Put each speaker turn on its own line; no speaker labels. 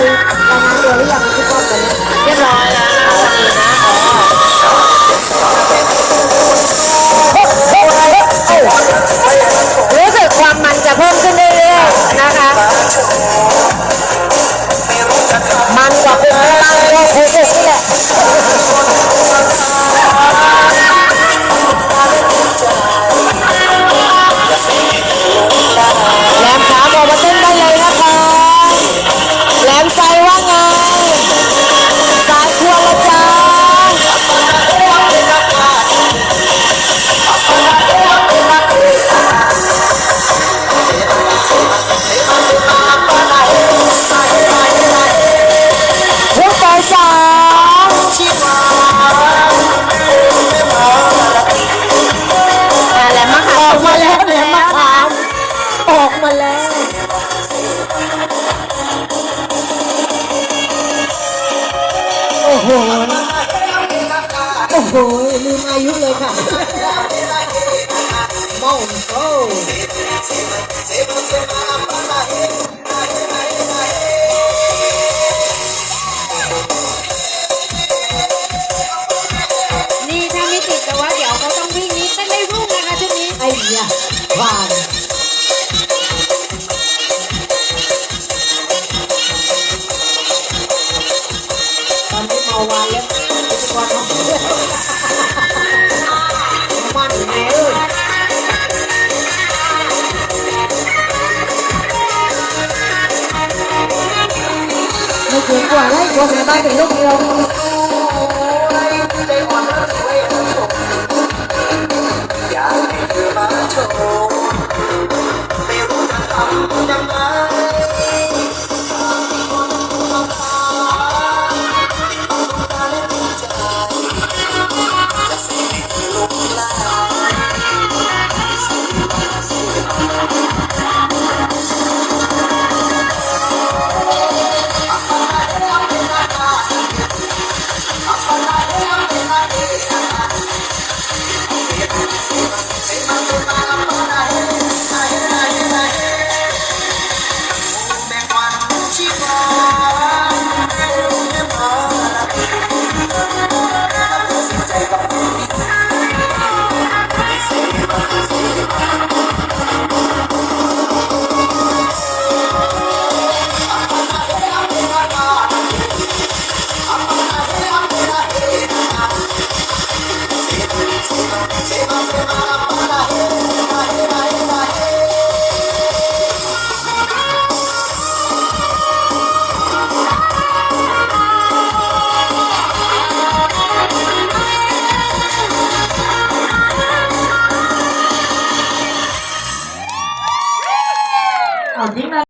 Kita 养 โอ้โหลืมอายุเลยค่ะมองโอ้
นี่ถ้าไม่ติดแต่ว่าเดี๋ยวเขาต้องวิ่งนี้เต้นได้รุ่งนะคะช่วงนี้
ไอ้หยะผ่านตอนนี้เมาวานแล้ววันทำเพื่อนมันแม่เอ้ยไม่เก่งกว่าแล้วคนในบ้านเป็นลูกเดียว